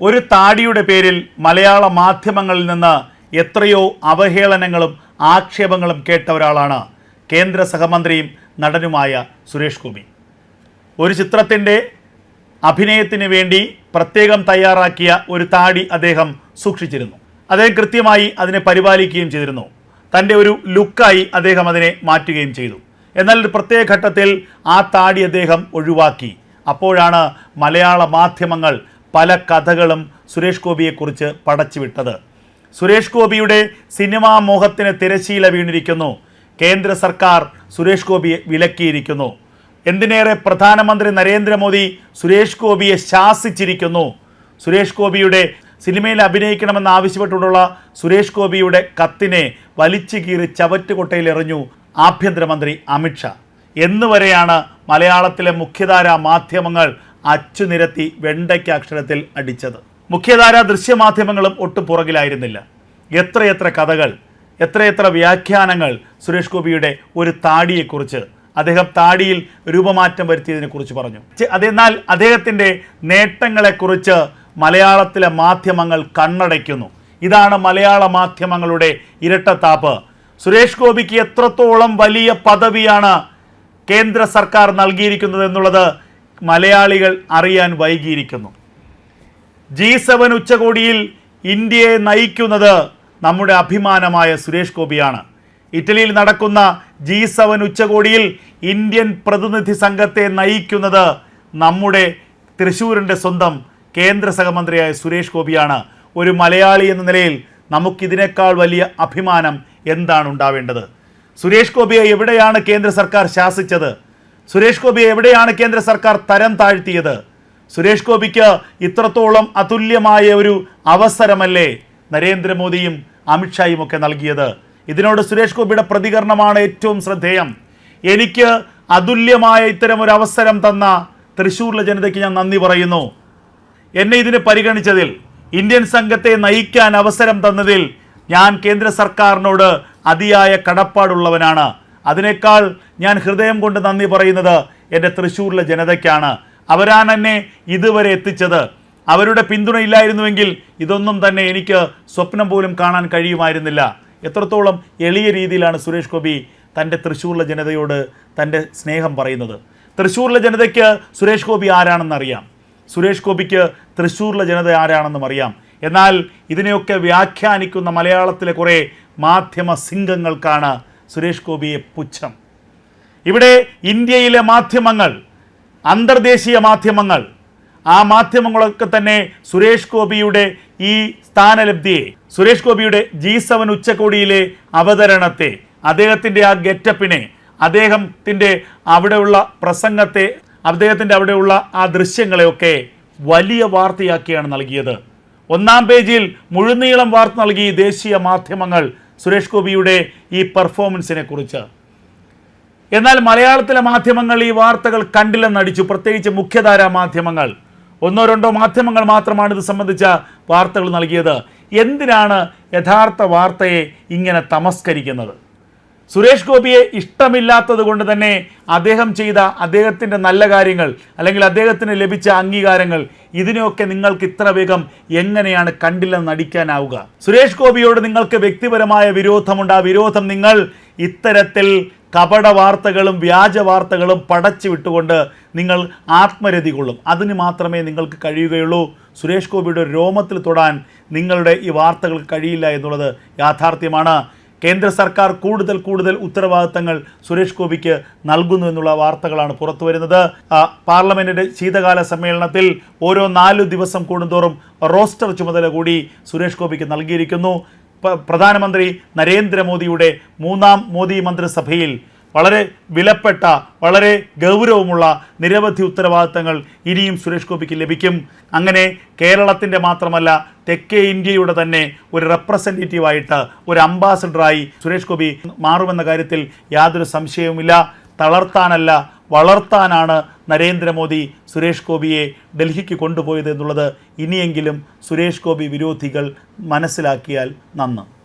ഒരു താടിയുടെ പേരിൽ മലയാള മാധ്യമങ്ങളിൽ നിന്ന് എത്രയോ അവഹേളനങ്ങളും ആക്ഷേപങ്ങളും കേട്ട ഒരാളാണ് കേന്ദ്ര സഹമന്ത്രിയും നടനുമായ സുരേഷ് ഗോപി. ഒരു ചിത്രത്തിന്റെ അഭിനയത്തിന് വേണ്ടി പ്രത്യേകം തയ്യാറാക്കിയ ഒരു താടി അദ്ദേഹം സൂക്ഷിച്ചിരുന്നു. അദ്ദേഹം കൃത്യമായി അതിനെ പരിപാലിക്കുകയും ചെയ്തിരുന്നു. തന്റെ ഒരു ലുക്കായി അദ്ദേഹം അതിനെ മാറ്റുകയും ചെയ്തു. എന്നാൽ ഒരു പ്രത്യേക ഘട്ടത്തിൽ ആ താടി അദ്ദേഹം ഒഴിവാക്കി. അപ്പോഴാണ് മലയാള മാധ്യമങ്ങൾ പല കഥകളും സുരേഷ് ഗോപിയെക്കുറിച്ച് പടച്ചുവിട്ടത്. സുരേഷ് ഗോപിയുടെ സിനിമാ മോഹത്തിന് തിരശീല വീണിരിക്കുന്നു. കേന്ദ്ര സർക്കാർ സുരേഷ് ഗോപിയെ വിലക്കിയിരിക്കുന്നു. എന്തിനേറെ പ്രധാനമന്ത്രി നരേന്ദ്രമോദി സുരേഷ് ഗോപിയെ ശാസിച്ചിരിക്കുന്നു. സുരേഷ് ഗോപിയുടെ സിനിമയിൽ അഭിനയിക്കണമെന്ന് ആവശ്യപ്പെട്ടുകൊണ്ടുള്ള സുരേഷ് ഗോപിയുടെ കത്തിനെ വലിച്ചു കീറി ചവറ്റുകൊട്ടയിൽ എറിഞ്ഞു ആഭ്യന്തരമന്ത്രി അമിത്ഷാ എന്നുവരെയാണ് മലയാളത്തിലെ മുഖ്യധാരാ മാധ്യമങ്ങൾ അച്ചുനിരത്തി വെണ്ടയ്ക്ക അക്ഷരത്തിൽ അടിച്ചത്. മുഖ്യധാര ദൃശ്യമാധ്യമങ്ങളും ഒട്ടും പുറകിലായിരുന്നില്ല. എത്രയെത്ര കഥകൾ എത്രയെത്ര വ്യാഖ്യാനങ്ങൾ സുരേഷ് ഗോപിയുടെ ഒരു താടിയെക്കുറിച്ച് അദ്ദേഹം താടിയിൽ രൂപമാറ്റം വരുത്തിയതിനെക്കുറിച്ച് പറഞ്ഞു. അതെന്നാൽ അദ്ദേഹത്തിന്റെ നേട്ടങ്ങളെക്കുറിച്ച് മലയാളത്തിലെ മാധ്യമങ്ങൾ കണ്ണടയ്ക്കുന്നു. ഇതാണ് മലയാള മാധ്യമങ്ങളുടെ ഇരട്ടത്താപ്പ്. സുരേഷ് ഗോപിക്ക് എത്രത്തോളം വലിയ പദവിയാണ് കേന്ദ്ര സർക്കാർ നൽകിയിരിക്കുന്നത് എന്നുള്ളത് മലയാളികൾ അറിയാൻ വൈകിയിരിക്കുന്നു. ജി സെവൻ ഉച്ചകോടിയിൽ ഇന്ത്യയെ നയിക്കുന്നത് നമ്മുടെ അഭിമാനമായ സുരേഷ് ഗോപിയാണ്. ഇറ്റലിയിൽ നടക്കുന്ന ജി സെവൻ ഉച്ചകോടിയിൽ ഇന്ത്യൻ പ്രതിനിധി സംഘത്തെ നയിക്കുന്നത് നമ്മുടെ തൃശ്ശൂരിന്റെ സ്വന്തം കേന്ദ്ര സഹമന്ത്രിയായ സുരേഷ് ഗോപിയാണ്. ഒരു മലയാളി എന്ന നിലയിൽ നമുക്കിതിനേക്കാൾ വലിയ അഭിമാനം എന്താണ് ഉണ്ടാവേണ്ടത്? സുരേഷ് ഗോപിയെ എവിടെയാണ് കേന്ദ്ര സർക്കാർ ശാസിച്ചത്? സുരേഷ് ഗോപി എവിടെയാണ് കേന്ദ്ര സർക്കാർ തരം താഴ്ത്തിയത്? സുരേഷ് ഗോപിക്ക് ഇത്രത്തോളം അതുല്യമായ ഒരു അവസരമല്ലേ നരേന്ദ്രമോദിയും അമിത്ഷായും ഒക്കെ നൽകിയത്? ഇതിനോട് സുരേഷ് ഗോപിയുടെ പ്രതികരണമാണ് ഏറ്റവും ശ്രദ്ധേയം. എനിക്ക് അതുല്യമായ ഇത്തരം ഒരു അവസരം തന്ന തൃശ്ശൂരിലെ ജനതയ്ക്ക് ഞാൻ നന്ദി പറയുന്നു. എന്നെ ഇതിന് പരിഗണിച്ചതിൽ ഇന്ത്യൻ സംഘത്തെ നയിക്കാൻ അവസരം തന്നതിൽ ഞാൻ കേന്ദ്ര സർക്കാരിനോട് അതിയായ കടപ്പാടുള്ളവനാണ്. അതിനേക്കാൾ ഞാൻ ഹൃദയം കൊണ്ട് നന്ദി പറയുന്നത് എന്റെ തൃശ്ശൂരിലെ ജനതയ്ക്കാണ്. അവരാണ് എന്നെ ഇതുവരെ എത്തിച്ചത്. അവരുടെ പിന്തുണ ഇല്ലായിരുന്നുവെങ്കിൽ ഇതൊന്നും തന്നെ എനിക്ക് സ്വപ്നം പോലും കാണാൻ കഴിയുമായിരുന്നില്ല. എത്രത്തോളം എളിയ രീതിയിലാണ് സുരേഷ് ഗോപി തന്റെ തൃശ്ശൂരിലെ ജനതയോട് തന്റെ സ്നേഹം പറയുന്നത്. തൃശ്ശൂരിലെ ജനതയ്ക്ക് സുരേഷ് ഗോപി ആരാണെന്നറിയാം. സുരേഷ് ഗോപിക്ക് തൃശ്ശൂരിലെ ജനത ആരാണെന്നും അറിയാം. എന്നാൽ ഇതിനെയൊക്കെ വ്യാഖ്യാനിക്കുന്ന മലയാളത്തിലെ കുറേ മാധ്യമ സിംഗങ്ങൾക്കാണ് സുരേഷ് ഗോപിയെ പുച്ഛം. ഇവിടെ ഇന്ത്യയിലെ മാധ്യമങ്ങൾ അന്തർദേശീയ മാധ്യമങ്ങൾ ആ മാധ്യമങ്ങളൊക്കെ തന്നെ സുരേഷ് ഗോപിയുടെ ഈ സ്ഥാനലബ്ധിയെ സുരേഷ് ഗോപിയുടെ ജി സെവൻ ഉച്ചകോടിയിലെ അവതരണത്തെ അദ്ദേഹത്തിന്റെ ആ ഗെറ്റപ്പിനെ അദ്ദേഹത്തിന്റെ അവിടെയുള്ള പ്രസംഗത്തെ അദ്ദേഹത്തിന്റെ അവിടെയുള്ള ആ ദൃശ്യങ്ങളെയൊക്കെ വലിയ വാർത്തയാക്കിയാണ് നൽകിയത്. ഒന്നാം പേജിൽ മുഴുനീളം വാർത്ത നൽകി ദേശീയ മാധ്യമങ്ങൾ സുരേഷ് ഗോപിയുടെ ഈ പെർഫോമൻസിനെ കുറിച്ച്. എന്നാൽ മലയാളത്തിലെ മാധ്യമങ്ങൾ ഈ വാർത്തകൾ കണ്ടില്ലെന്നടിച്ചു പ്രത്യേകിച്ച് മുഖ്യധാരാ മാധ്യമങ്ങൾ. ഒന്നോ രണ്ടോ മാധ്യമങ്ങൾ മാത്രമാണ് ഇത് സംബന്ധിച്ച വാർത്തകൾ നൽകിയത്. എന്തിനാണ് യഥാർത്ഥ വാർത്തയെ ഇങ്ങനെ തമസ്കരിക്കുന്നത്? സുരേഷ് ഗോപിയെ ഇഷ്ടമില്ലാത്തത് കൊണ്ട് തന്നെ അദ്ദേഹം ചെയ്ത അദ്ദേഹത്തിന്റെ നല്ല കാര്യങ്ങൾ അല്ലെങ്കിൽ അദ്ദേഹത്തിന് ലഭിച്ച അംഗീകാരങ്ങൾ ഇതിനെയൊക്കെ നിങ്ങൾക്ക് ഇത്ര വേഗം എങ്ങനെയാണ് കണ്ടില്ലെന്ന് നടിക്കാനാവുക? സുരേഷ് ഗോപിയോട് നിങ്ങൾക്ക് വ്യക്തിപരമായ വിരോധമുണ്ട്. ആ വിരോധം നിങ്ങൾ ഇത്തരത്തിൽ കപട വാർത്തകളും വ്യാജ വാർത്തകളും പടച്ചു വിട്ടുകൊണ്ട് നിങ്ങൾ ആത്മരതി കൊള്ളും. അതിന് മാത്രമേ നിങ്ങൾക്ക് കഴിയുകയുള്ളൂ. സുരേഷ് ഗോപിയുടെ രോമത്തിൽ തൊടാൻ നിങ്ങളുടെ ഈ വാർത്തകൾക്ക് കഴിയില്ല എന്നുള്ളത് യാഥാർത്ഥ്യമാണ്. കേന്ദ്ര സർക്കാർ കൂടുതൽ കൂടുതൽ ഉത്തരവാദിത്തങ്ങൾ സുരേഷ് ഗോപിക്ക് നൽകുന്നു എന്നുള്ള വാർത്തകളാണ് പുറത്തു വരുന്നത്. പാർലമെന്റിന്റെ ശീതകാല സമ്മേളനത്തിൽ ഓരോ നാലു ദിവസം കൂടുന്തോറും റോസ്റ്റർ ചുമതല കൂടി സുരേഷ് ഗോപിക്ക് നൽകിയിരിക്കുന്നു. പ്രധാനമന്ത്രി നരേന്ദ്രമോദിയുടെ മൂന്നാം മോദി മന്ത്രിസഭയിൽ വളരെ വിലപ്പെട്ട വളരെ ഗൗരവമുള്ള നിരവധി ഉത്തരവാദിത്തങ്ങൾ ഇനിയും സുരേഷ് ഗോപിക്ക് ലഭിക്കും. അങ്ങനെ കേരളത്തിന്റെ മാത്രമല്ല തെക്കേ ഇന്ത്യയുടെ തന്നെ ഒരു റെപ്രസെന്റേറ്റീവായിട്ട് ഒരു അംബാസഡറായി സുരേഷ് ഗോപി മാറുമെന്ന കാര്യത്തിൽ യാതൊരു സംശയവുമില്ല. തളർത്താനല്ല വളർത്താനാണ് നരേന്ദ്രമോദി സുരേഷ് ഗോപിയെ ഡൽഹിക്ക് കൊണ്ടുപോയത് എന്നുള്ളത് ഇനിയെങ്കിലും സുരേഷ് ഗോപി വിരോധികൾ മനസ്സിലാക്കിയാൽ നന്ന്.